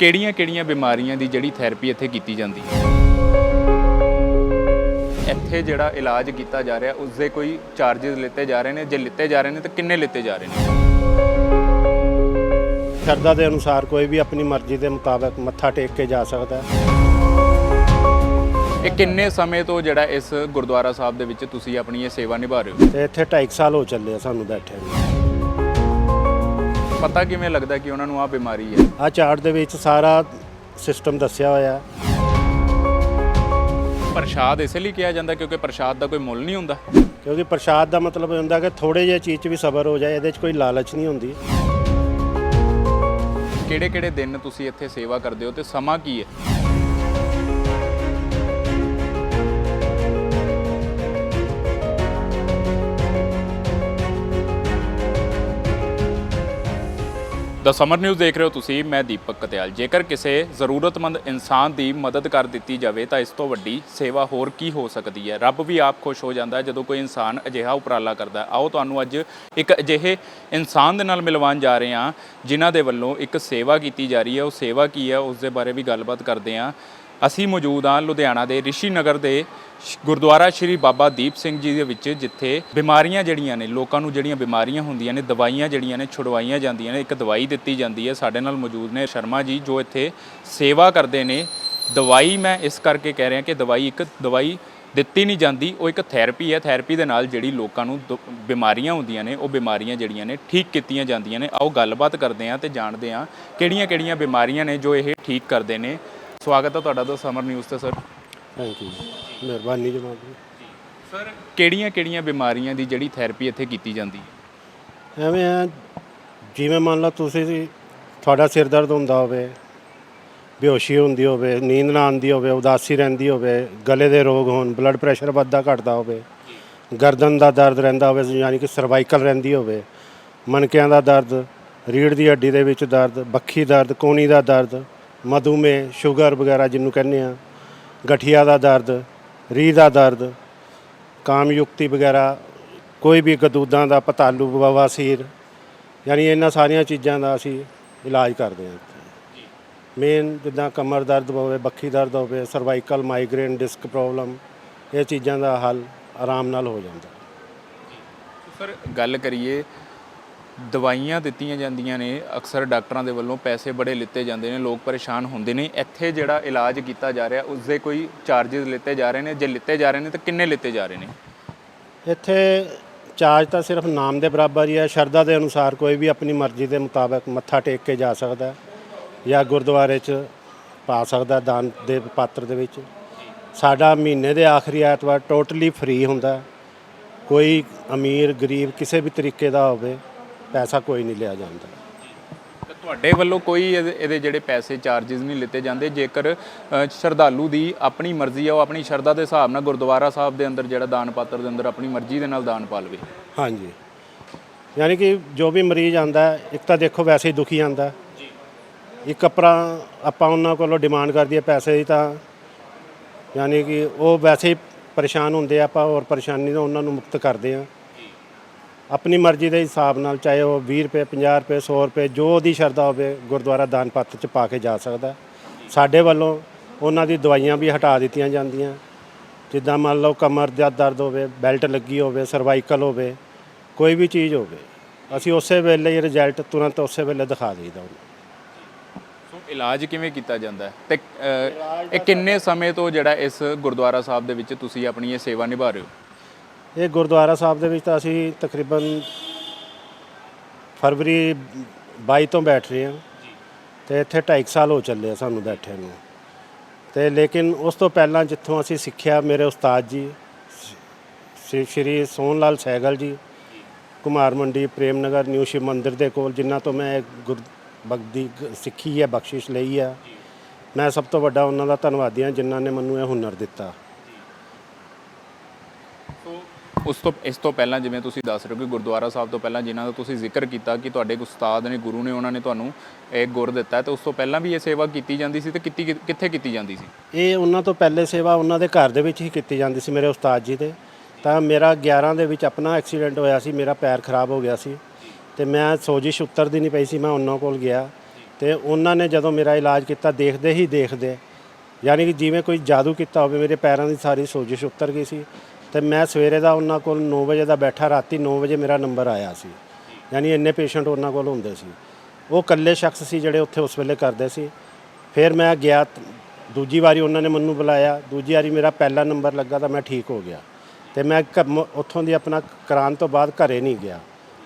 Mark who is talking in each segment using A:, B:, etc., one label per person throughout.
A: ਕਿਹੜੀਆਂ-ਕਿਹੜੀਆਂ ਬਿਮਾਰੀਆਂ ਦੀ ਜਿਹੜੀ ਥੈਰੇਪੀ ਇੱਥੇ ਕੀਤੀ ਜਾਂਦੀ ਹੈ? ਇੱਥੇ ਜਿਹੜਾ ਇਲਾਜ ਕੀਤਾ ਜਾ ਰਿਹਾ ਉਸ ਦੇ ਕੋਈ ਚਾਰजेस ਲਿੱਤੇ ਜਾ ਰਹੇ ਨੇ। ਜੇ ਲਿੱਤੇ ਜਾ ਰਹੇ ਨੇ ਤਾਂ ਕਿੰਨੇ ਲਿੱਤੇ ਜਾ ਰਹੇ ਨੇ?
B: ਸ਼ਰਧਾ ਦੇ ਅਨੁਸਾਰ ਕੋਈ ਵੀ ਆਪਣੀ ਮਰਜ਼ੀ ਦੇ ਮੁਤਾਬਕ ਮੱਥਾ ਟੇਕ ਕੇ ਜਾ ਸਕਦਾ ਹੈ।
A: ਇਹ ਕਿੰਨੇ ਸਮੇਂ ਤੋਂ ਜਿਹੜਾ ਇਸ ਗੁਰਦੁਆਰਾ ਸਾਹਿਬ ਦੇ ਵਿੱਚ ਤੁਸੀਂ ਆਪਣੀ ਇਹ ਸੇਵਾ ਨਿਭਾ ਰਹੇ ਹੋ?
B: ਤੇ ਇੱਥੇ 2.5 ਸਾਲ ਹੋ ਚੱਲੇ ਆ ਸਾਨੂੰ ਬੈਠੇ ਨੂੰ।
A: ਪਤਾ ਕਿਵੇਂ ਲੱਗਦਾ ਕਿ ਉਹਨਾਂ ਨੂੰ ਆ ਬਿਮਾਰੀ ਹੈ?
B: ਆ ਚਾਰਟ ਦੇ ਵਿੱਚ ਸਾਰਾ ਸਿਸਟਮ ਦੱਸਿਆ ਹੋਇਆ ਹੈ।
A: ਪ੍ਰਸ਼ਾਦ ਇਸੇ ਲਈ ਕਿਹਾ ਜਾਂਦਾ ਕਿਉਂਕਿ ਪ੍ਰਸ਼ਾਦ ਦਾ ਕੋਈ ਮੁੱਲ ਨਹੀਂ ਹੁੰਦਾ।
B: ਕਿਉਂਕਿ ਪ੍ਰਸ਼ਾਦ ਦਾ ਮਤਲਬ ਇਹ ਹੁੰਦਾ ਕਿ ਥੋੜੇ ਜਿਹੇ ਚੀਜ਼ 'ਚ ਵੀ ਸਬਰ ਹੋ ਜਾਏ ਇਹਦੇ 'ਚ ਕੋਈ ਲਾਲਚ ਨਹੀਂ ਹੁੰਦੀ।
A: ਕਿਹੜੇ-ਕਿਹੜੇ ਦਿਨ ਤੁਸੀਂ ਇੱਥੇ ਸੇਵਾ ਕਰਦੇ ਹੋ ਤੇ ਸਮਾਂ ਕੀ ਹੈ? ਦਾ ਸਮਰ ਨਿਊਜ਼ ਦੇਖ ਰਹੇ ਹੋ ਤੁਸੀਂ, ਮੈਂ ਦੀਪਕ ਕਤਿਆਲ। ਜੇਕਰ ਕਿਸੇ ਜ਼ਰੂਰਤਮੰਦ ਇਨਸਾਨ ਦੀ ਮਦਦ ਕਰ ਦਿੱਤੀ ਜਾਵੇ, ਤਾਂ ਇਸ ਤੋਂ ਵੱਡੀ ਸੇਵਾ ਹੋਰ ਕੀ ਹੋ ਸਕਦੀ ਹੈ? ਰੱਬ ਵੀ ਆਪ ਖੁਸ਼ ਹੋ ਜਾਂਦਾ ਜਦੋਂ ਕੋਈ ਇਨਸਾਨ ਅਜਿਹਾ ਉਪਰਾਲਾ ਕਰਦਾ ਆਓ ਤੁਹਾਨੂੰ ਅੱਜ ਇੱਕ ਅਜਿਹੇ ਇਨਸਾਨ ਦੇ ਨਾਲ ਮਿਲਵਾਉਣ ਜਾ ਰਹੇ ਹਾਂ, ਜਿਨ੍ਹਾਂ ਦੇ ਵੱਲੋਂ ਇੱਕ ਸੇਵਾ ਕੀਤੀ ਜਾ ਰਹੀ ਹੈ। ਉਹ ਸੇਵਾ ਕੀ ਹੈ? ਉਸ ਦੇ ਬਾਰੇ ਵੀ ਗੱਲਬਾਤ ਕਰਦੇ ਹਾਂ। ਅਸੀਂ ਮੌਜੂਦ ਹਾਂ ਲੁਧਿਆਣਾ ਦੇ ਰਿਸ਼ੀ ਨਗਰ ਦੇ ਸ਼- ਗੁਰਦੁਆਰਾ ਸ਼੍ਰੀ ਬਾਬਾ ਦੀਪ ਸਿੰਘ ਜੀ ਦੇ ਵਿੱਚ, ਜਿੱਥੇ ਬਿਮਾਰੀਆਂ ਜਿਹੜੀਆਂ ਨੇ, ਲੋਕਾਂ ਨੂੰ ਜਿਹੜੀਆਂ ਬਿਮਾਰੀਆਂ ਹੁੰਦੀਆਂ ਨੇ, ਦਵਾਈਆਂ ਜਿਹੜੀਆਂ ਨੇ, ਛੁਡਵਾਈਆਂ ਜਾਂਦੀਆਂ ਨੇ, ਇੱਕ ਦਵਾਈ ਦਿੱਤੀ ਜਾਂਦੀ ਹੈ, ਸਾਡੇ ਨਾਲ ਮੌਜੂਦ ਨੇ ਸ਼ਰਮਾ ਜੀ, ਜੋ ਇੱਥੇ ਸੇਵਾ ਕਰਦੇ ਨੇ। ਦਵਾਈ ਮੈਂ ਇਸ ਕਰਕੇ ਕਹਿ ਰਿਹਾ ਕਿ ਦਵਾਈ ਇੱਕ ਦਵਾਈ ਦਿੱਤੀ ਨਹੀਂ ਜਾਂਦੀ, ਉਹ ਇੱਕ ਥੈਰੇਪੀ ਹੈ। ਥੈਰੇਪੀ ਦੇ ਨਾਲ ਜਿਹੜੀ ਲੋਕਾਂ ਨੂੰ ਦੁ- ਬਿਮਾਰੀਆਂ ਹੁੰਦੀਆਂ ਨੇ, ਉਹ ਬਿਮਾਰੀਆਂ ਜਿਹੜੀਆਂ ਨੇ, ਠੀਕ ਕੀਤੀਆਂ ਜਾਂਦੀਆਂ ਨੇ। ਆਓ ਗੱਲਬਾਤ ਕਰਦੇ ਹਾਂ ਤੇ ਜਾਣਦੇ ਹਾਂ ਕਿਹੜੀਆਂ-ਕਿਹੜੀਆਂ ਬਿਮਾਰੀਆਂ ਨੇ ਜੋ ਇਹ ਠੀਕ ਕਰਦੇ ਨੇ। ਸਵਾਗਤ ਹੈ ਤੁਹਾਡਾ ਦੋ ਸਮਰ ਨਿਊਜ਼ ਤੇ ਸਰ।
B: ਥੈਂਕ ਯੂ ਮਿਹਰਬਾਨੀ ਜਨਾਬ ਜੀ।
A: ਸਰ ਕਿਹੜੀਆਂ-ਕਿਹੜੀਆਂ ਬਿਮਾਰੀਆਂ ਦੀ ਜਿਹੜੀ ਥੈਰੇਪੀ ਇੱਥੇ ਕੀਤੀ ਜਾਂਦੀ ਹੈ?
B: ਐਵੇਂ ਆ ਜਿਵੇਂ ਮੰਨ ਲਓ ਤੁਸੀਂ ਤੁਹਾਡਾ ਸਿਰ ਦਰਦ ਹੁੰਦਾ ਹੋਵੇ ਬੇਹੋਸ਼ੀ ਹੁੰਦੀ ਹੋਵੇ ਨੀਂਦ ਨਾ ਆਉਂਦੀ ਹੋਵੇ ਉਦਾਸੀ ਰਹਿੰਦੀ ਹੋਵੇ ਗਲੇ ਦੇ ਰੋਗ ਹੋਣ ਬਲੱਡ ਪ੍ਰੈਸ਼ਰ ਵੱਧਦਾ ਘਟਦਾ ਹੋਵੇ ਗਰਦਨ ਦਾ ਦਰਦ ਰਹਿੰਦਾ ਹੋਵੇ ਯਾਨੀ ਕਿ ਸਰਵਾਈਕਲ ਰਹਿੰਦੀ ਹੋਵੇ ਮਣਕਿਆਂ ਦਾ ਦਰਦ ਰੀੜ੍ਹ ਦੀ ਹੱਡੀ ਦੇ ਵਿੱਚ ਦਰਦ ਬੱਖੀ ਦਰਦ ਕੋਣੀ ਦਾ ਦਰਦ ਮਧੂਮੇ ਸ਼ੂਗਰ ਵਗੈਰਾ ਜਿਹਨੂੰ ਕਹਿੰਦੇ ਆ ਗਠੀਆ ਦਾ ਦਰਦ ਰੀਹ ਦਾ ਦਰਦ ਕਾਮਯੁਕਤੀ ਵਗੈਰਾ ਕੋਈ ਵੀ ਗਦੂਦਾਂ ਦਾ ਪਤਾਲੂ ਬਵਾਸੀਰ ਯਾਨੀ ਇਹਨਾਂ ਸਾਰੀਆਂ ਚੀਜ਼ਾਂ ਦਾ ਅਸੀਂ ਇਲਾਜ ਕਰਦੇ ਹਾਂ ਮੇਨ ਜਿੱਦਾਂ ਕਮਰ ਦਰਦ ਹੋਵੇ ਬੱਖੀ ਦਰਦ ਹੋਵੇ ਸਰਵਾਈਕਲ ਮਾਈਗ੍ਰੇਨ ਡਿਸਕ ਪ੍ਰੋਬਲਮ ਇਹ ਚੀਜ਼ਾਂ ਦਾ ਹੱਲ ਆਰਾਮ ਨਾਲ ਹੋ ਜਾਂਦਾ।
A: ਸਰ ਗੱਲ ਕਰੀਏ ਦਵਾਈਆਂ ਦਿੱਤੀਆਂ ਜਾਂਦੀਆਂ ਨੇ, ਅਕਸਰ ਡਾਕਟਰਾਂ ਦੇ ਵੱਲੋਂ ਪੈਸੇ ਬੜੇ ਲਿੱਤੇ ਜਾਂਦੇ ਨੇ, ਲੋਕ ਪਰੇਸ਼ਾਨ ਹੁੰਦੇ ਨੇ। ਇੱਥੇ ਜਿਹੜਾ ਇਲਾਜ ਕੀਤਾ ਜਾ ਰਿਹਾ ਉਸ ਦੇ ਕੋਈ ਚਾਰजेस ਲਿੱਤੇ ਜਾ ਰਹੇ ਨੇ, ਜੇ ਲਿੱਤੇ ਜਾ ਰਹੇ ਨੇ ਤਾਂ ਕਿੰਨੇ ਲਿੱਤੇ ਜਾ ਰਹੇ ਨੇ?
B: ਇੱਥੇ ਚਾਰਜ ਤਾਂ ਸਿਰਫ ਨਾਮ ਦੇ ਬਰਾਬਰ ਹੀ ਹੈ, ਸ਼ਰਧਾ ਦੇ ਅਨੁਸਾਰ ਕੋਈ ਵੀ ਆਪਣੀ ਮਰਜ਼ੀ ਦੇ ਮੁਤਾਬਕ ਮੱਥਾ ਟੇਕ ਕੇ ਜਾ ਸਕਦਾ ਜਾਂ ਗੁਰਦੁਆਰੇ 'ਚ ਪਾ ਸਕਦਾ ਦਾਨ ਦੇ ਪਾਤਰ ਦੇ ਵਿੱਚ। ਸਾਡਾ ਮਹੀਨੇ ਦੇ ਆਖਰੀ ਐਤਵਾਰ ਟੋਟਲੀ ਫ੍ਰੀ ਹੁੰਦਾ ਕੋਈ ਅਮੀਰ, ਗਰੀਬ ਕਿਸੇ ਵੀ ਤਰੀਕੇ ਦਾ ਹੋਵੇ ਪੈਸਾ ਕੋਈ ਨਹੀਂ ਲਿਆ ਜਾਂਦਾ।
A: ਤਾਂ ਤੁਹਾਡੇ ਵੱਲੋਂ ਕੋਈ ਇਹਦੇ ਇਹਦੇ ਜਿਹੜੇ ਪੈਸੇ ਚਾਰजेस ਨਹੀਂ ਲਿੱਤੇ ਜਾਂਦੇ? ਜੇਕਰ ਅ, ਸ਼ਰਧਾਲੂ ਦੀ ਆਪਣੀ ਮਰਜ਼ੀ ਹੈ ਉਹ ਆਪਣੀ ਸ਼ਰਧਾ ਦੇ ਹਿਸਾਬ ਨਾਲ ਗੁਰਦੁਆਰਾ ਸਾਹਿਬ ਦੇ ਅੰਦਰ ਜਿਹੜਾ ਦਾਨ ਪਾਤਰ ਦੇ ਅੰਦਰ ਆਪਣੀ ਮਰਜ਼ੀ ਦੇ ਨਾਲ ਦਾਨ ਪਾ ਲਵੇ
B: ਹਾਂਜੀ। ਯਾਨੀ ਕਿ ਜੋ ਵੀ ਮਰੀਜ਼ ਆਂਦਾ ਹੈ ਇੱਕ ਤਾਂ ਦੇਖੋ ਵੈਸੇ ਹੀ ਦੁਖੀ ਆਂਦਾ ਹੈ। ਇੱਕ ਆਪਣਾ ਆਪਾਂ ਉਹਨਾਂ ਕੋਲੋਂ ਡਿਮਾਂਡ ਕਰ ਦਈਏ ਪੈਸੇ ਦੀ ਤਾਂ ਯਾਨੀ ਕਿ ਉਹ ਵੈਸੇ ਹੀ ਪਰੇਸ਼ਾਨ ਹੁੰਦੇ ਆ ਆਪਾਂ ਹੋਰ ਪਰੇਸ਼ਾਨੀ ਤੋਂ ਉਹਨਾਂ ਨੂੰ ਮੁਕਤ ਕਰਦੇ ਆ ਆਪਣੀ ਮਰਜ਼ੀ ਦੇ ਹਿਸਾਬ ਨਾਲ ਚਾਹੇ ਉਹ 20 ਰੁਪਏ 50 ਰੁਪਏ 100 ਰੁਪਏ ਜੋ ਉਹਦੀ ਸ਼ਰਧਾ ਹੋਵੇ ਗੁਰਦੁਆਰਾ ਦਾਨ ਪੱਤ ਚ ਪਾ ਕੇ ਜਾ ਸਕਦਾ ਸਾਡੇ ਵੱਲੋਂ ਉਹਨਾਂ ਦੀ ਦਵਾਈਆਂ ਵੀ ਹਟਾ ਦਿੱਤੀਆਂ ਜਾਂਦੀਆਂ। ਜਿੱਦਾਂ ਮੰਨ ਲਓ ਕਮਰ ਦਾ ਦਰਦ ਹੋਵੇ ਬੈਲਟ ਲੱਗੀ ਹੋਵੇ ਸਰਵਾਈਕਲ ਹੋਵੇ ਕੋਈ ਵੀ ਚੀਜ਼ ਹੋਵੇ ਅਸੀਂ ਉਸੇ ਵੇਲੇ ਹੀ ਰਿਜ਼ਲਟ ਤੁਰੰਤ ਉਸੇ ਵੇਲੇ ਦਿਖਾ ਦਈਦਾ ਉਹਨੂੰ
A: ਇਲਾਜ ਕਿਵੇਂ ਕੀਤਾ ਜਾਂਦਾ ਹੈ? ਤੇ ਅ, ਇਹ ਕਿੰਨੇ ਸਮੇਂ ਤੋਂ ਜਿਹੜਾ ਇਸ ਗੁਰਦੁਆਰਾ ਸਾਹਿਬ ਦੇ ਵਿੱਚ ਤੁਸੀਂ ਆਪਣੀ ਇਹ ਸੇਵਾ ਨਿਭਾ ਰਹੇ ਹੋ?
B: ਇਹ ਗੁਰਦੁਆਰਾ ਸਾਹਿਬ ਦੇ ਵਿੱਚ ਤਾਂ ਅਸੀਂ ਤਕਰੀਬਨ ਫਰਵਰੀ 22 ਤੋਂ ਬੈਠ ਰਹੇ ਹਾਂ। ਤੇ ਇੱਥੇ 2.5 ਸਾਲ ਹੋ ਚੱਲੇ ਆ ਸਾਨੂੰ ਬੈਠੇ ਨੂੰ। ਤੇ ਲੇਕਿਨ ਉਸ ਤੋਂ ਪਹਿਲਾਂ ਜਿੱਥੋਂ ਅਸੀਂ ਸਿੱਖਿਆ, ਮੇਰੇ ਉਸਤਾਦ ਜੀ, ਸ਼੍ਰੀ- ਸ਼੍ਰੀ ਸੋਹਣ ਲਾਲ ਸਹਿਗਲ ਜੀ, ਕੁਮਾਰ ਮੰਡੀ ਪ੍ਰੇਮ ਨਗਰ ਨਿਊ ਸ਼ਿਵ ਮੰਦਿਰ ਦੇ ਕੋਲ, ਜਿਨ੍ਹਾਂ ਤੋਂ ਮੈਂ ਗੁਰਬਖਦੀ ਸਿੱਖੀ ਹੈ, ਬਖਸ਼ਿਸ਼ ਲਈ ਹੈ। ਮੈਂ ਸਭ ਤੋਂ ਵੱਡਾ ਉਹਨਾਂ ਦਾ ਧੰਨਵਾਦੀ ਹਾਂ, ਜਿਨ੍ਹਾਂ ਨੇ ਮੈਨੂੰ ਇਹ ਹੁਨਰ ਦਿੱਤਾ।
A: ਉਸ ਤੋਂ, ਇਸ ਤੋਂ ਪਹਿਲਾਂ ਜਿਵੇਂ ਤੁਸੀਂ ਦੱਸ ਰਹੇ ਹੋ ਕਿ ਗੁਰਦੁਆਰਾ ਸਾਹਿਬ ਤੋਂ ਪਹਿਲਾਂ ਜਿਨ੍ਹਾਂ ਦਾ ਤੁਸੀਂ ਜ਼ਿਕਰ ਕੀਤਾ ਕਿ ਤੁਹਾਡੇ ਉਸਤਾਦ ਨੇ, ਗੁਰੂ ਨੇ ਉਹਨਾਂ ਨੇ ਤੁਹਾਨੂੰ ਇਹ ਗੁਰ ਦਿੱਤਾ ਹੈ, ਤੇ ਉਸ ਤੋਂ ਪਹਿਲਾਂ ਵੀ ਇਹ ਸੇਵਾ ਕੀਤੀ ਜਾਂਦੀ ਸੀ ਤੇ ਕੀਤੀ, ਕਿੱਥੇ ਕੀਤੀ ਜਾਂਦੀ ਸੀ?
B: ਇਹ ਉਹਨਾਂ ਤੋਂ ਪਹਿਲੇ ਸੇਵਾ ਉਹਨਾਂ ਦੇ ਘਰ ਦੇ ਵਿੱਚ ਹੀ ਕੀਤੀ ਜਾਂਦੀ ਸੀ ਮੇਰੇ ਉਸਤਾਦ ਜੀ ਦੇ। ਤਾਂ ਮੇਰਾ 11 ਦੇ ਵਿੱਚ ਆਪਣਾ ਐਕਸੀਡੈਂਟ ਹੋਇਆ ਸੀ, ਮੇਰਾ ਪੈਰ ਖਰਾਬ ਹੋ ਗਿਆ ਸੀ ਤੇ ਮੈਂ ਸੋਜਿਸ਼ ਉਤਰਦੀ ਨਹੀਂ ਪਈ ਸੀ, ਮੈਂ ਉਹਨਾਂ ਕੋਲ ਗਿਆ ਤੇ ਉਹਨਾਂ ਨੇ ਜਦੋਂ ਮੇਰਾ ਇਲਾਜ ਕੀਤਾ, ਦੇਖਦੇ ਹੀ ਦੇਖਦੇ, ਯਾਨੀ ਕਿ ਜਿਵੇਂ ਕੋਈ ਜਾਦੂ ਕੀਤਾ ਹੋਵੇ, ਮੇਰੇ ਪੈਰਾਂ ਦੀ ਸਾਰੀ ਸੋਜਿਸ਼ ਉਤਰ ਗਈ ਸੀ। ਤੇ ਮੈਂ ਸਵੇਰੇ ਦਾ ਉਹਨਾਂ ਕੋਲ 9 ਵਜੇ ਦਾ ਬੈਠਾ, ਰਾਤੀ 9 ਵਜੇ ਮੇਰਾ ਨੰਬਰ ਆਇਆ ਸੀ। ਯਾਨੀ ਇੰਨੇ ਪੇਸ਼ੈਂਟ ਉਹਨਾਂ ਕੋਲ ਹੁੰਦੇ ਸੀ। ਉਹ ਇਕੱਲੇ ਸ਼ਖਸ ਸੀ ਜਿਹੜੇ ਉੱਥੇ ਉਸ ਵੇਲੇ ਕਰਦੇ ਸੀ। ਫਿਰ ਮੈਂ ਗਿਆ, ਦੂਜੀ ਵਾਰੀ ਉਹਨਾਂ ਨੇ ਮੈਨੂੰ ਬੁਲਾਇਆ। ਦੂਜੀ ਵਾਰੀ ਮੇਰਾ ਪਹਿਲਾ ਨੰਬਰ ਲੱਗਾ ਤਾਂ ਮੈਂ ਠੀਕ ਹੋ ਗਿਆ। ਤੇ ਮੈਂ ਘ- ਉੱਥੋਂ ਦੀ ਆਪਣਾ ਕਰਾਉਣ ਤੋਂ ਬਾਅਦ ਘਰੇ ਨਹੀਂ ਗਿਆ।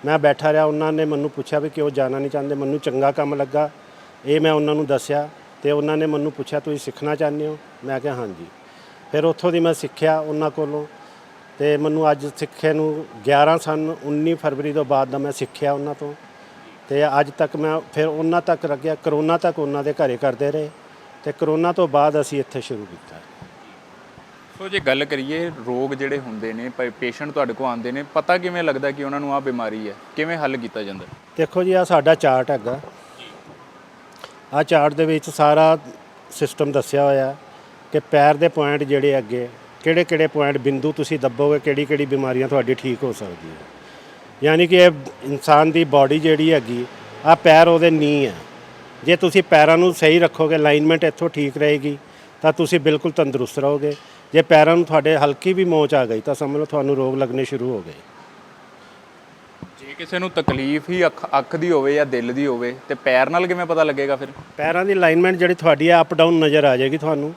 B: ਮੈਂ ਬੈਠਾ ਰਿਹਾ, ਉਹਨਾਂ ਨੇ ਮੈਨੂੰ ਪੁੱਛਿਆ ਵੀ ਕਿਉਂ ਜਾਣਾ ਨਹੀਂ ਚਾਹੁੰਦੇ, ਮੈਨੂੰ ਚੰਗਾ ਕੰਮ ਲੱਗਾ। ਇਹ ਮੈਂ ਉਹਨਾਂ ਨੂੰ ਦੱਸਿਆ ਤੇ ਉਹਨਾਂ ਨੇ ਮੈਨੂੰ ਪੁੱਛਿਆ, ਤੁਸੀਂ ਸਿੱਖਣਾ ਚਾਹੁੰਦੇ ਹੋ? ਮੈਂ ਕਿਹਾ, ਹਾਂਜੀ। ਫਿਰ ਉੱਥੋਂ ਦੀ ਮੈਂ ਸਿੱਖਿਆ ਉਹਨਾਂ ਕੋਲੋਂ। ਤੇ ਮੈਨੂੰ ਅੱਜ ਸਿੱਖੇ ਨੂੰ 11 ਸਨ 19 ਫਰਵਰੀ ਤੋਂ ਬਾਅਦ ਦਾ ਮੈਂ ਸਿੱਖਿਆ ਉਹਨਾਂ ਤੋਂ। ਤੇ ਅੱਜ ਤੱਕ ਮੈਂ ਫਿਰ ਉਹਨਾਂ ਤੱਕ ਰੱਖਿਆ ਕਰੋਨਾ ਤੱਕ ਉਹਨਾਂ ਦੇ ਘਰੇ ਕਰਦੇ ਰਹੇ ਤੇ ਕਰੋਨਾ ਤੋਂ ਬਾਅਦ ਅਸੀਂ ਇੱਥੇ ਸ਼ੁਰੂ ਕੀਤਾ।
A: ਸੋ ਜੇ ਗੱਲ ਕਰੀਏ ਰੋਗ ਜਿਹੜੇ ਹੁੰਦੇ ਨੇ ਪੇਸ਼ੈਂਟ ਤੁਹਾਡੇ ਕੋਲ ਆਉਂਦੇ ਨੇ ਪਤਾ ਕਿਵੇਂ ਲੱਗਦਾ ਕਿ ਉਹਨਾਂ ਨੂੰ ਆਹ ਬਿਮਾਰੀ ਹੈ? ਕਿਵੇਂ ਹੱਲ ਕੀਤਾ ਜਾਂਦਾ?
B: ਦੇਖੋ ਜੀ ਆ ਸਾਡਾ ਚਾਰਟ ਹੈਗਾ। ਆ ਚਾਰਟ ਦੇ ਵਿੱਚ ਸਾਰਾ ਸਿਸਟਮ ਦੱਸਿਆ ਹੋਇਆ ਕਿ ਪੈਰ ਦੇ ਪੁਆਇੰਟ ਜਿਹੜੇ ਅੱਗੇ ਕਿਹੜੇ ਕਿਹੜੇ ਪੁਆਇੰਟ ਬਿੰਦੂ ਤੁਸੀਂ ਦੱਬੋਗੇ ਕਿਹੜੀ ਕਿਹੜੀ ਬਿਮਾਰੀਆਂ ਤੁਹਾਡੀ ਠੀਕ ਹੋ ਸਕਦੀ ਹੈ ਯਾਨੀ ਕਿ ਇਹ ਇਨਸਾਨ ਦੀ ਬਾਡੀ ਜਿਹੜੀ ਹੈਗੀ ਆ ਪੈਰ ਉਹਦੇ ਨੀ ਹੈ ਜੇ ਤੁਸੀਂ ਪੈਰਾਂ ਨੂੰ ਸਹੀ ਰੱਖੋਗੇ ਅਲਾਈਨਮੈਂਟ ਇੱਥੋਂ ਠੀਕ ਰਹੇਗੀ ਤਾਂ ਤੁਸੀਂ ਬਿਲਕੁਲ ਤੰਦਰੁਸਤ ਰਹੋਗੇ। ਜੇ ਪੈਰਾਂ ਨੂੰ ਤੁਹਾਡੇ ਹਲਕੀ ਵੀ ਮੋਚ ਆ ਗਈ ਤਾਂ ਸਮਝ ਲਓ ਤੁਹਾਨੂੰ ਰੋਗ ਲੱਗਣੇ ਸ਼ੁਰੂ ਹੋ ਗਏ।
A: ਜੇ ਕਿਸੇ ਨੂੰ ਤਕਲੀਫ ਹੀ ਅੱਖ ਅੱਖ ਦੀ ਹੋਵੇ ਜਾਂ ਦਿਲ ਦੀ ਹੋਵੇ ਤੇ ਪੈਰ ਨਾਲ ਕਿਵੇਂ ਪਤਾ ਲੱਗੇਗਾ ਫਿਰ?
B: ਪੈਰਾਂ ਦੀ ਅਲਾਈਨਮੈਂਟ ਜਿਹੜੀ ਤੁਹਾਡੀ ਹੈ ਅਪ ਡਾਊਨ ਨਜ਼ਰ ਆ ਜਾਏਗੀ ਤੁਹਾਨੂੰ।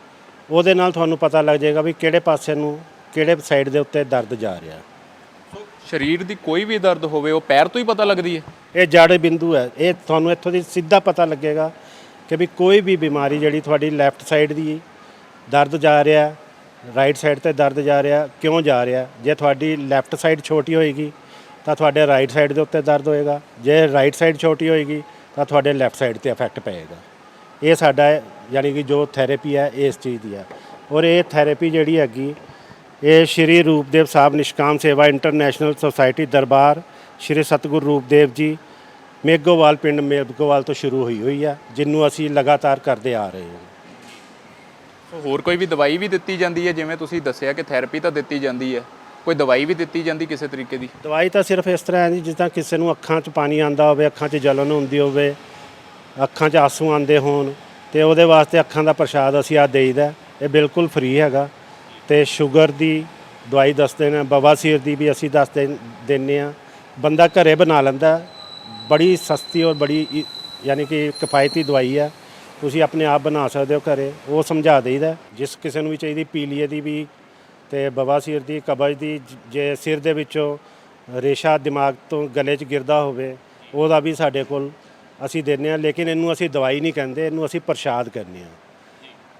B: ਉਹਦੇ ਨਾਲ ਤੁਹਾਨੂੰ ਪਤਾ ਲੱਗ ਜਾਏਗਾ ਵੀ ਕਿਹੜੇ ਪਾਸੇ ਨੂੰ ਕਿਹੜੇ ਸਾਈਡ ਦੇ ਉੱਤੇ ਦਰਦ ਜਾ ਰਿਹਾ।
A: ਸਰੀਰ ਦੀ ਕੋਈ ਵੀ ਦਰਦ ਹੋਵੇ ਉਹ ਪੈਰ ਤੋਂ ਹੀ ਪਤਾ ਲੱਗਦੀ ਹੈ?
B: ਇਹ ਜੜ ਬਿੰਦੂ ਹੈ। ਇਹ ਤੁਹਾਨੂੰ ਇੱਥੋਂ ਦੀ ਸਿੱਧਾ ਪਤਾ ਲੱਗੇਗਾ ਕਿ ਵੀ ਕੋਈ ਵੀ ਬਿਮਾਰੀ ਜਿਹੜੀ ਤੁਹਾਡੀ ਲੈਫਟ ਸਾਈਡ ਦੀ ਦਰਦ ਜਾ ਰਿਹਾ ਰਾਈਟ ਸਾਈਡ ਤੇ ਦਰਦ ਜਾ ਰਿਹਾ ਕਿਉਂ ਜਾ ਰਿਹਾ। ਜੇ ਤੁਹਾਡੀ ਲੈਫਟ ਸਾਈਡ ਛੋਟੀ ਹੋਏਗੀ ਤਾਂ ਤੁਹਾਡੇ ਰਾਈਟ ਸਾਈਡ ਦੇ ਉੱਤੇ ਦਰਦ ਹੋਏਗਾ। ਜੇ ਰਾਈਟ ਸਾਈਡ ਛੋਟੀ ਹੋਏਗੀ ਤਾਂ ਤੁਹਾਡੇ ਲੈਫਟ ਸਾਈਡ ਤੇ ਇਫੈਕਟ ਪਏਗਾ। ਇਹ ਸਾਡਾ ਯਾਨੀ ਕਿ ਜੋ ਥੈਰੇਪੀ ਹੈ ਇਸ ਚੀਜ਼ ਦੀ ਹੈ। ਔਰ ਇਹ ਥੈਰੇਪੀ ਜਿਹੜੀ ਹੈਗੀ ਇਹ ਸ਼੍ਰੀ ਰੂਪਦੇਵ ਸਾਹਿਬ ਨਿਸ਼ਕਾਮ ਸੇਵਾ ਇੰਟਰਨੈਸ਼ਨਲ ਸੁਸਾਇਟੀ ਦਰਬਾਰ ਸ਼੍ਰੀ ਸਤਿਗੁਰੂ ਰੂਪਦੇਵ ਜੀ ਮੇਗੋਵਾਲ ਪਿੰਡ ਮੇਗੋਵਾਲ ਤੋਂ ਸ਼ੁਰੂ ਹੋਈ ਹੋਈ ਆ ਜਿਹਨੂੰ ਅਸੀਂ ਲਗਾਤਾਰ ਕਰਦੇ ਆ ਰਹੇ ਹਾਂ।
A: ਸੋ ਹੋਰ ਕੋਈ ਵੀ ਦਵਾਈ ਵੀ ਦਿੱਤੀ ਜਾਂਦੀ ਹੈ? ਜਿਵੇਂ ਤੁਸੀਂ ਦੱਸਿਆ ਕਿ ਥੈਰੇਪੀ ਤਾਂ ਦਿੱਤੀ ਜਾਂਦੀ ਹੈ। ਕੋਈ ਦਵਾਈ ਵੀ ਦਿੱਤੀ ਜਾਂਦੀ ਕਿਸੇ ਤਰੀਕੇ ਦੀ?
B: ਦਵਾਈ ਤਾਂ ਸਿਰਫ ਇਸ ਤਰ੍ਹਾਂ ਹੈ ਜੀ ਤਰ੍ਹਾਂ ਕਿਸੇ ਨੂੰ ਅੱਖਾਂ 'ਚ ਪਾਣੀ ਆਂਦਾ ਹੋਵੇ ਅੱਖਾਂ 'ਚ ਜਲਨ ਹੁੰਦੀ ਹੋਵੇ ਅੱਖਾਂ 'ਚ ਆਂਸੂ ਆਂਦੇ ਹੋਣ ਤੇ ਉਹਦੇ ਵਾਸਤੇ ਅੱਖਾਂ ਦਾ ਪ੍ਰਸ਼ਾਦ ਅਸੀਂ ਆ ਦੇਈਦਾ ਇਹ ਬਿਲਕੁਲ ਫ੍ਰੀ ਹੈਗਾ। ਤੇ ਸ਼ੂਗਰ ਦੀ ਦਵਾਈ ਦੱਸਦੇ ਨੇ ਬਵਾਸੀਰ ਦੀ ਵੀ ਅਸੀਂ ਦੱਸ ਦੇ- ਦਿੰਦੇ ਆ ਬੰਦਾ ਘਰੇ ਬਣਾ ਲੈਂਦਾ ਬੜੀ ਸਸਤੀ ਔਰ ਬੜੀ ਯਾਨੀ ਕਿ ਕਿਫਾਇਤੀ ਦਵਾਈ ਹੈ। ਤੁਸੀਂ ਆਪਣੇ ਆਪ ਬਣਾ ਸਕਦੇ ਹੋ ਘਰੇ। ਉਹ ਸਮਝਾ ਦੇਈਦਾ ਜਿਸ ਕਿਸੇ ਨੂੰ ਵੀ ਚਾਹੀਦੀ, ਪੀਲੀਏ ਦੀ ਵੀ ਤੇ ਬਵਾਸੀਰ ਦੀ, ਕਬਜ਼ ਦੀ ਜੇ ਸਿਰ ਦੇ ਵਿੱਚੋਂ ਰੇਸ਼ਾ ਦਿਮਾਗ ਤੋਂ ਗਲੇ 'ਚ ਗਿਰਦਾ ਹੋਵੇ, ਉਹਦਾ ਵੀ ਸਾਡੇ ਕੋਲ ਅਸੀਂ ਦਿੰਦੇ ਹਾਂ ਲੇਕਿਨ ਇਹਨੂੰ ਅਸੀਂ ਦਵਾਈ ਨਹੀਂ ਕਹਿੰਦੇ ਇਹਨੂੰ ਅਸੀਂ ਪ੍ਰਸ਼ਾਦ ਕਹਿੰਦੇ ਹਾਂ।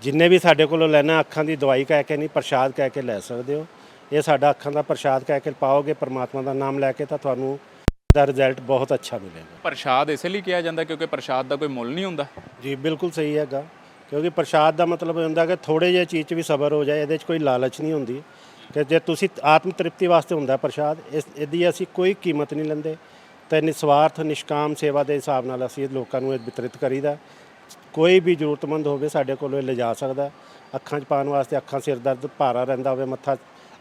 B: ਜਿੰਨੇ ਵੀ ਸਾਡੇ ਕੋਲੋਂ ਲੈਣਾ ਅੱਖਾਂ ਦੀ ਦਵਾਈ ਕਹਿ ਕੇ ਨਹੀਂ ਪ੍ਰਸ਼ਾਦ ਕਹਿ ਕੇ ਲੈ ਸਕਦੇ ਹੋ। ਇਹ ਸਾਡਾ ਅੱਖਾਂ ਦਾ ਪ੍ਰਸ਼ਾਦ ਕਹਿ ਕੇ ਪਾਓਗੇ ਪਰਮਾਤਮਾ ਦਾ ਨਾਮ ਲੈ ਕੇ ਤਾਂ ਤੁਹਾਨੂੰ ਦਾ ਰਿਜ਼ਲਟ ਬਹੁਤ ਅੱਛਾ ਮਿਲੇਗਾ।
A: ਪ੍ਰਸ਼ਾਦ ਇਸੇ ਲਈ ਕਿਹਾ ਜਾਂਦਾ ਕਿਉਂਕਿ ਪ੍ਰਸ਼ਾਦ ਦਾ ਕੋਈ ਮੁੱਲ ਨਹੀਂ ਹੁੰਦਾ।
B: ਜੀ ਬਿਲਕੁਲ ਸਹੀ ਹੈਗਾ। ਕਿਉਂਕਿ ਪ੍ਰਸ਼ਾਦ ਦਾ ਮਤਲਬ ਹੁੰਦਾ ਕਿ ਥੋੜੇ ਜਿਹੇ ਚੀਜ਼ 'ਚ ਵੀ ਸਬਰ ਹੋ ਜਾਏ ਇਹਦੇ 'ਚ ਕੋਈ ਲਾਲਚ ਨਹੀਂ ਹੁੰਦੀ। ਕਿ ਜੇ ਤੁਸੀਂ ਆਤਮ ਤ੍ਰਿਪਤੀ ਵਾਸਤੇ ਹੁੰਦਾ ਪ੍ਰਸ਼ਾਦ ਇਸ ਇਹਦੀ ਅਸੀਂ ਕੋਈ ਕੀਮਤ ਨਹੀਂ ਲੈਂਦੇ। ਤੇ ਨਿਸਵਾਰਥ ਨਿਸ਼ਕਾਮ ਸੇਵਾ ਦੇ ਹਿਸਾਬ ਨਾਲ ਅਸੀਂ ਲੋਕਾਂ ਨੂੰ ਇਹ ਵਿਤਰਿਤ ਕਰੀਦਾ ਕੋਈ ਵੀ ਜ਼ਰੂਰਤਮੰਦ ਹੋਵੇ ਸਾਡੇ ਕੋਲ ਇਹ ਲਿਜਾ ਸਕਦਾ ਅੱਖਾਂ 'ਚ ਪਾਉਣ ਵਾਸਤੇ ਅੱਖਾਂ ਸਿਰ ਦਰਦ ਭਾਰਾ ਰਹਿੰਦਾ ਹੋਵੇ ਮੱਥਾ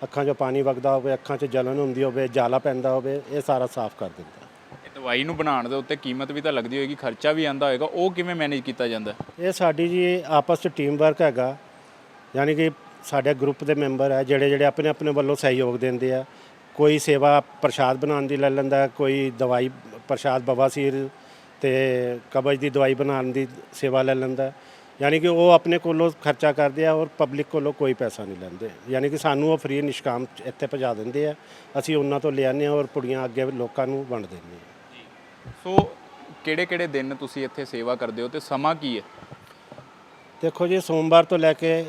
B: ਅੱਖਾਂ 'ਚੋਂ ਪਾਣੀ ਵਗਦਾ ਹੋਵੇ ਅੱਖਾਂ 'ਚ ਜਲਨ ਹੁੰਦੀ ਹੋਵੇ ਜਾਲਾ ਪੈਂਦਾ ਹੋਵੇ ਇਹ ਸਾਰਾ ਸਾਫ਼ ਕਰ ਦਿੰਦਾ
A: ਇਹ ਦਵਾਈ ਨੂੰ ਬਣਾਉਣ ਦੇ ਉੱਤੇ ਕੀਮਤ ਵੀ ਤਾਂ ਲੱਗਦੀ ਹੋਏਗੀ ਖਰਚਾ ਵੀ ਆਂਦਾ ਹੋਏਗਾ ਉਹ ਕਿਵੇਂ ਮੈਨੇਜ ਕੀਤਾ ਜਾਂਦਾ
B: ਇਹ ਸਾਡੀ ਜੀ ਆਪਸ ਚ ਟੀਮ ਵਰਕ ਹੈਗਾ। ਯਾਨੀ ਕਿ ਸਾਡੇ ਗਰੁੱਪ ਦੇ ਮੈਂਬਰ ਹੈ ਜਿਹੜੇ ਜਿਹੜੇ ਆਪਣੇ ਆਪਣੇ ਵੱਲੋਂ ਸਹਿਯੋਗ ਦਿੰਦੇ ਆ। ਕੋਈ ਸੇਵਾ ਪ੍ਰਸ਼ਾਦ ਬਣਾਉਣ ਦੀ ਲੈ ਲੈਂਦਾ ਕੋਈ ਦਵਾਈ ਪ੍ਰਸ਼ਾਦ ਬਵਾਸੀਰ ਤੇ ਕਬਜ਼ ਦੀ ਦਵਾਈ ਬਣਾਉਣ ਦੀ ਸੇਵਾ ਲੈ ਲੈਂਦਾ। ਯਾਨੀ ਕਿ ਉਹ ਆਪਣੇ ਕੋਲੋਂ ਖਰਚਾ ਕਰਦੇ ਆ ਔਰ ਪਬਲਿਕ ਕੋਲੋਂ ਕੋਈ ਪੈਸਾ ਨਹੀਂ ਲੈਂਦੇ। ਯਾਨੀ ਕਿ ਸਾਨੂੰ ਉਹ ਫ੍ਰੀ ਨਿਸ਼ਕਾਮ ਇੱਥੇ ਪਹੁੰਚਾ ਦਿੰਦੇ ਆ। ਅਸੀਂ ਉਹਨਾਂ ਤੋਂ ਲਿਆਉਂਦੇ ਹਾਂ ਔਰ ਪੁੜੀਆਂ ਅੱਗੇ ਲੋਕਾਂ ਨੂੰ ਵੰਡ ਦਿੰਦੇ ਹਾਂ
A: ਸੋ ਕਿਹੜੇ ਕਿਹੜੇ ਦਿਨ ਤੁਸੀਂ ਇੱਥੇ ਸੇਵਾ ਕਰਦੇ ਹੋ ਤੇ ਸਮਾਂ ਕੀ ਹੈ?
B: ਦੇਖੋ ਜੀ ਸੋਮਵਾਰ ਤੋਂ ਲੈ ਕੇ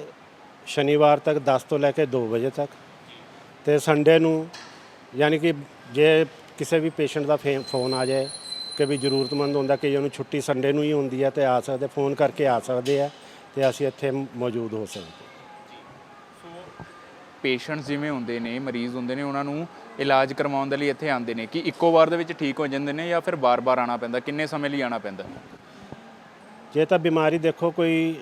B: ਸ਼ਨੀਵਾਰ ਤੱਕ 10 ਤੋਂ ਲੈ ਕੇ 2 ਵਜੇ ਤੱਕ ਤੇ ਸੰਡੇ ਨੂੰ ਯਾਨੀ ਕਿ ਜੇ ਕਿਸੇ ਵੀ ਪੇਸ਼ੈਂਟ ਦਾ ਫੋਨ ਆ ਜਾਏ ਕਿ ਵੀ ਜ਼ਰੂਰਤਮੰਦ ਹੁੰਦਾ ਕਿ ਉਹਨੂੰ ਛੁੱਟੀ ਸੰਡੇ ਨੂੰ ਹੀ ਹੁੰਦੀ ਹੈ ਤੇ ਆ ਸਕਦੇ ਫੋਨ ਕਰਕੇ ਆ ਸਕਦੇ ਆ ਤੇ ਅਸੀਂ ਇੱਥੇ ਮੌਜੂਦ ਹੋ ਸਕਦੇ।
A: ਪੇਸ਼ੈਂਟਸ ਜਿਵੇਂ ਹੁੰਦੇ ਨੇ ਮਰੀਜ਼ ਹੁੰਦੇ ਨੇ ਉਹਨਾਂ ਨੂੰ ਇਲਾਜ ਕਰਵਾਉਣ ਦੇ ਲਈ ਇੱਥੇ ਆਉਂਦੇ ਨੇ ਕਿ ਇੱਕੋ ਵਾਰ ਦੇ ਵਿੱਚ ਠੀਕ ਹੋ ਜਾਂਦੇ ਨੇ ਜਾਂ ਫਿਰ ਬਾਰ-ਬਾਰ ਆਉਣਾ ਪੈਂਦਾ ਕਿੰਨੇ ਸਮੇਂ ਲਈ ਆਉਣਾ ਪੈਂਦਾ?
B: ਜੇ ਤਾਂ ਬਿਮਾਰੀ ਦੇਖੋ ਕੋਈ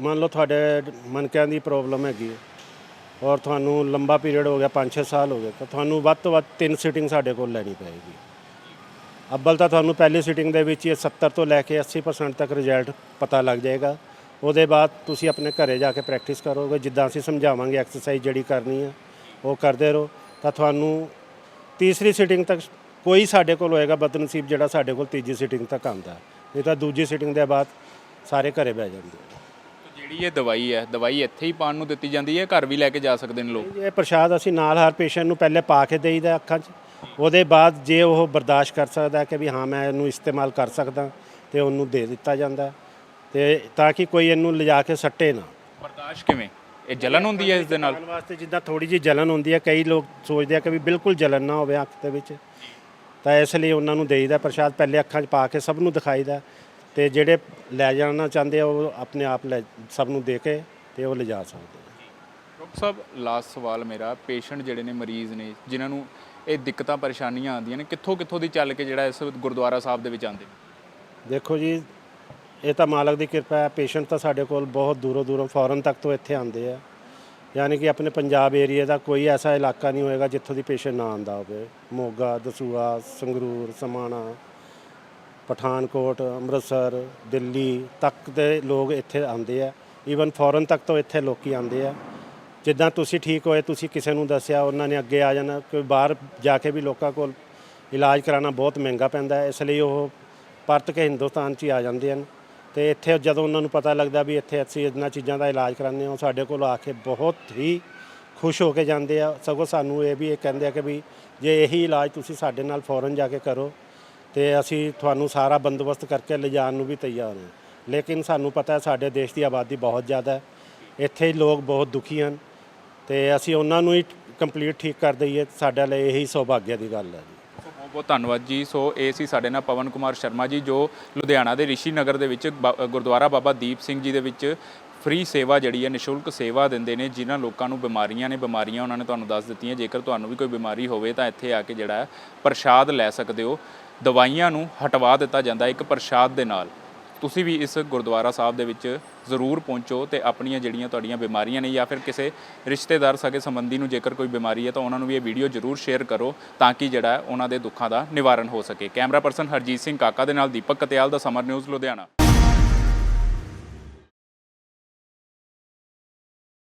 B: ਮੰਨ ਲਓ ਤੁਹਾਡੇ ਮਨਕਿਆਂ ਦੀ ਪ੍ਰੋਬਲਮ ਹੈਗੀ ਹੈ। ਔਰ ਤੁਹਾਨੂੰ ਲੰਬਾ ਪੀਰੀਅਡ ਹੋ ਗਿਆ 5-6 ਸਾਲ ਹੋ ਗਏ, ਤਾਂ ਤੁਹਾਨੂੰ ਵੱਧ ਤੋਂ ਵੱਧ ਤਿੰਨ ਸੀਟਿੰਗ ਸਾਡੇ ਕੋਲ ਲੈਣੀ ਪਏਗੀ। ਅੱਬਲ, ਤਾਂ ਤੁਹਾਨੂੰ ਪਹਿਲੀ ਸੀਟਿੰਗ ਦੇ ਵਿੱਚ ਹੀ 70 ਤੋਂ ਲੈ ਕੇ 80% ਤੱਕ ਰਿਜ਼ਲਟ ਪਤਾ ਲੱਗ ਜਾਏਗਾ। ਉਹਦੇ ਬਾਅਦ ਤੁਸੀਂ ਆਪਣੇ ਘਰੇ ਜਾ ਕੇ ਪ੍ਰੈਕਟਿਸ ਕਰੋਗੇ, ਜਿੱਦਾਂ ਅਸੀਂ ਸਮਝਾਵਾਂਗੇ ਐਕਸਰਸਾਈਜ਼ ਜਿਹੜੀ ਕਰਨੀ ਹੈ ਉਹ ਕਰਦੇ ਰਹੋ। ਤਾਂ ਤੁਹਾਨੂੰ ਤੀਸਰੀ ਸੀਟਿੰਗ ਤੱਕ ਕੋਈ ਸਾਡੇ ਕੋਲ ਹੋਏਗਾ, ਬਦਨਸੀਬ ਜਿਹੜਾ ਸਾਡੇ ਕੋਲ ਤੀਜੀ ਸੀਟਿੰਗ ਤੱਕ ਆਉਂਦਾ। ਨਹੀਂ ਤਾਂ ਦੂਜੀ ਸੀਟਿੰਗ ਦੇ ਬਾਅਦ ਸਾਰੇ ਘਰੇ ਬਹਿ ਜਾਂਦੇ
A: ਜਿਹੜੀ ਇਹ ਦਵਾਈ ਹੈ ਦਵਾਈ ਇੱਥੇ ਹੀ ਪਾਣ ਨੂੰ ਦਿੱਤੀ ਜਾਂਦੀ ਹੈ ਘਰ ਵੀ ਲੈ ਕੇ ਜਾ ਸਕਦੇ ਨੇ ਲੋਕ?
B: ਇਹ ਪ੍ਰਸ਼ਾਦ ਅਸੀਂ ਨਾਲ ਹਰ ਪੇਸ਼ੈਂਟ ਨੂੰ ਪਹਿਲੇ ਪਾ ਕੇ ਦੇਈਦਾ ਅੱਖਾਂ 'ਚ ਉਹਦੇ ਬਾਅਦ ਜੇ ਉਹ ਬਰਦਾਸ਼ਤ ਕਰ ਸਕਦਾ ਕਿ ਵੀ ਹਾਂ ਮੈਂ ਇਹਨੂੰ ਇਸਤੇਮਾਲ ਕਰ ਸਕਦਾ ਤੇ ਉਹਨੂੰ ਦੇ ਦਿੱਤਾ ਜਾਂਦਾ। ਤੇ ਤਾਂ ਕਿ ਕੋਈ ਇਹਨੂੰ ਲਿਜਾ ਕੇ ਸੱਟੇ ਨਾ।
A: ਬਰਦਾਸ਼ਤ ਕਿਵੇਂ? ਇਹ ਜਲਨ ਹੁੰਦੀ ਹੈ ਇਸ ਦੇ ਨਾਲ?
B: ਖਾਣ ਵਾਸਤੇ ਜਿੱਦਾਂ ਥੋੜੀ ਜਿਹੀ ਜਲਨ ਹੁੰਦੀ ਹੈ ਕਈ ਲੋਕ ਸੋਚਦੇ ਆ ਕਿ ਵੀ ਬਿਲਕੁਲ ਜਲਨ ਨਾ ਹੋਵੇ ਅੱਖ ਦੇ ਵਿੱਚ। ਤਾਂ ਇਸ ਲਈ ਉਹਨਾਂ ਨੂੰ ਦੇਈਦਾ ਪ੍ਰਸ਼ਾਦ ਪਹਿਲੇ ਅੱਖਾਂ 'ਚ ਪਾ ਕੇ ਸਭ ਨੂੰ ਦਿਖਾਈਦਾ। ਤੇ ਜਿਹੜੇ ਲੈ ਜਾਣਾ ਚਾਹੁੰਦੇ ਆ ਉਹ ਆਪਣੇ ਆਪ ਲੈ ਸਭ ਨੂੰ ਦੇ ਕੇ ਤੇ ਉਹ ਲਿਜਾ ਸਕਦੇ ਆ।
A: ਡਾਕਟਰ ਸਾਹਿਬ ਲਾਸਟ ਸਵਾਲ ਮੇਰਾ ਪੇਸ਼ੈਂਟ ਜਿਹੜੇ ਨੇ ਮਰੀਜ਼ ਨੇ ਜਿਨ੍ਹਾਂ ਨੂੰ ਇਹ ਦਿੱਕਤਾਂ ਪਰੇਸ਼ਾਨੀਆਂ ਆਉਂਦੀਆਂ ਨੇ ਕਿੱਥੋਂ ਕਿੱਥੋਂ ਦੀ ਚੱਲ ਕੇ ਜਿਹੜਾ ਇਸ ਗੁਰਦੁਆਰਾ ਸਾਹਿਬ ਦੇ ਵਿੱਚ ਆਉਂਦੇ ਨੇ?
B: ਦੇਖੋ ਜੀ ਇਹ ਤਾਂ ਮਾਲਕ ਦੀ ਕਿਰਪਾ ਹੈ ਪੇਸ਼ੈਂਟ ਤਾਂ ਸਾਡੇ ਕੋਲ ਬਹੁਤ ਦੂਰੋਂ ਦੂਰੋਂ ਫੌਰਨ ਤੱਕ ਤੋਂ ਇੱਥੇ ਆਉਂਦੇ ਆ। ਯਾਨੀ ਕਿ ਆਪਣੇ ਪੰਜਾਬ ਏਰੀਆ ਦਾ ਕੋਈ ਐਸਾ ਇਲਾਕਾ ਨਹੀਂ ਹੋਏਗਾ ਜਿੱਥੋਂ ਦੀ ਪੇਸ਼ੈਂਟ ਨਾ ਆਉਂਦਾ ਹੋਵੇ। ਮੋਗਾ ਦਸੂਆ ਸੰਗਰੂਰ ਸਮਾਣਾ ਪਠਾਨਕੋਟ, ਅੰਮ੍ਰਿਤਸਰ, ਦਿੱਲੀ ਤੱਕ ਦੇ ਲੋਕ ਇੱਥੇ ਆਉਂਦੇ ਆ। ਈਵਨ ਫੋਰਨ ਤੱਕ ਤੋਂ ਇੱਥੇ ਲੋਕੀ ਆਉਂਦੇ ਆ। ਜਿੱਦਾਂ ਤੁਸੀਂ ਠੀਕ ਹੋਏ, ਤੁਸੀਂ ਕਿਸੇ ਨੂੰ ਦੱਸਿਆ, ਉਹਨਾਂ ਨੇ ਅੱਗੇ ਆ ਜਾਣਾ, ਕੋਈ ਬਾਹਰ ਜਾ ਕੇ ਵੀ ਲੋਕਾਂ ਕੋਲ ਇਲਾਜ ਕਰਾਉਣਾ ਬਹੁਤ ਮਹਿੰਗਾ ਪੈਂਦਾ ਹੈ। ਇਸ ਲਈ ਉਹ ਪਰਤ ਕੇ ਹਿੰਦੁਸਤਾਨ 'ਚ ਹੀ ਆ ਜਾਂਦੇ ਹਨ। ਤੇ ਇੱਥੇ ਜਦੋਂ ਉਹਨਾਂ ਨੂੰ ਪਤਾ ਲੱਗਦਾ ਵੀ ਇੱਥੇ ਅਸੀਂ ਇਹਨਾਂ ਚੀਜ਼ਾਂ ਦਾ ਇਲਾਜ ਕਰਾਉਂਦੇ ਹਾਂ, ਉਹ ਸਾਡੇ ਕੋਲ ਆ ਕੇ ਬਹੁਤ ਹੀ ਖੁਸ਼ ਹੋ ਕੇ ਜਾਂਦੇ ਆ। ਸਗੋਂ ਸਾਨੂੰ ਇਹ ਵੀ ਇਹ ਕਹਿੰਦੇ ਆ ਕਿ ਵੀ ਜੇ ਇਹੀ ਇਲਾਜ ਤੁਸੀਂ ਸਾਡੇ ਨਾਲ ਫੌਰਨ ਜਾ ਕੇ ਕਰੋ ਤੇ ਅਸੀਂ ਤੁਹਾਨੂੰ ਸਾਰਾ ਬੰਦੋਬਸਤ ਕਰਕੇ ਲਿਜਾਣ ਨੂੰ ਵੀ ਤਿਆਰ ਹਾਂ। ਲੇਕਿਨ ਸਾਨੂੰ ਪਤਾ ਹੈ ਸਾਡੇ ਦੇਸ਼ ਦੀ ਆਬਾਦੀ ਬਹੁਤ ਜ਼ਿਆਦਾ ਹੈ। ਇੱਥੇ ਲੋਕ ਬਹੁਤ ਦੁਖੀ ਹਨ ਤੇ ਅਸੀਂ ਉਹਨਾਂ ਨੂੰ ਹੀ ਕੰਪਲੀਟ ਠੀਕ ਕਰ ਦਈਏ। ਸਾਡੇ ਲਈ ਇਹੀ ਸੌਭਾਗਿਆ ਦੀ ਗੱਲ ਹੈ ਜੀ।
A: ਬਹੁਤ ਬਹੁਤ ਧੰਨਵਾਦ ਜੀ। ਸੋ ਇਹ ਸੀ ਸਾਡੇ ਨਾਲ ਪਵਨ ਕੁਮਾਰ ਸ਼ਰਮਾ ਜੀ, ਜੋ ਲੁਧਿਆਣਾ ਦੇ ਰਿਸ਼ੀ ਨਗਰ ਦੇ ਵਿੱਚ ਬਾ- ਗੁਰਦੁਆਰਾ ਬਾਬਾ ਦੀਪ ਸਿੰਘ ਜੀ ਦੇ ਵਿੱਚ ਫ੍ਰੀ ਸੇਵਾ ਜਿਹੜੀ ਹੈ, ਨਿਸ਼ੁਲਕ ਸੇਵਾ ਦਿੰਦੇ ਨੇ, ਜਿਨ੍ਹਾਂ ਲੋਕਾਂ ਨੂੰ ਬਿਮਾਰੀਆਂ ਨੇ, ਬਿਮਾਰੀਆਂ ਉਹਨਾਂ ਨੇ ਤੁਹਾਨੂੰ ਦੱਸ ਦਿੱਤੀਆਂ। ਜੇਕਰ ਤੁਹਾਨੂੰ ਵੀ ਕੋਈ ਬਿਮਾਰੀ ਹੋਵੇ ਤਾਂ ਇੱਥੇ ਆ ਕੇ ਜਿਹੜਾ ਪ੍ਰਸ਼ਾਦ ਲੈ ਸਕਦੇ ਹੋ। ਦਵਾਈਆਂ ਨੂੰ ਹਟਵਾ ਦਿੱਤਾ ਜਾਂਦਾ ਇੱਕ ਪ੍ਰਸ਼ਾਦ ਦੇ ਨਾਲ। ਤੁਸੀਂ ਵੀ ਇਸ ਗੁਰਦੁਆਰਾ ਸਾਹਿਬ ਦੇ ਵਿੱਚ ਜ਼ਰੂਰ ਪਹੁੰਚੋ ਤੇ ਆਪਣੀਆਂ ਜਿਹੜੀਆਂ ਤੁਹਾਡੀਆਂ ਬਿਮਾਰੀਆਂ ਨੇ ਜਾਂ ਫਿਰ ਕਿਸੇ ਰਿਸ਼ਤੇਦਾਰ ਸਕੇ ਸੰਬੰਧੀ ਨੂੰ ਜੇਕਰ ਕੋਈ ਬਿਮਾਰੀ ਹੈ ਤਾਂ ਉਹਨਾਂ ਨੂੰ ਵੀ ਇਹ ਵੀਡੀਓ ਜ਼ਰੂਰ ਸ਼ੇਅਰ ਕਰੋ ਤਾਂ ਕਿ ਜਿਹੜਾ ਉਹਨਾਂ ਦੇ ਦੁੱਖਾਂ ਦਾ ਨਿਵਾਰਨ ਹੋ ਸਕੇ। ਕੈਮਰਾ ਪਰਸਨ ਹਰਜੀਤ ਸਿੰਘ ਕਾਕਾ ਦੇ ਨਾਲ ਦੀਪਕ ਕਤਿਆਲ ਦਾ ਸਮਰ ਨਿਊਜ਼ ਲੁਧਿਆਣਾ।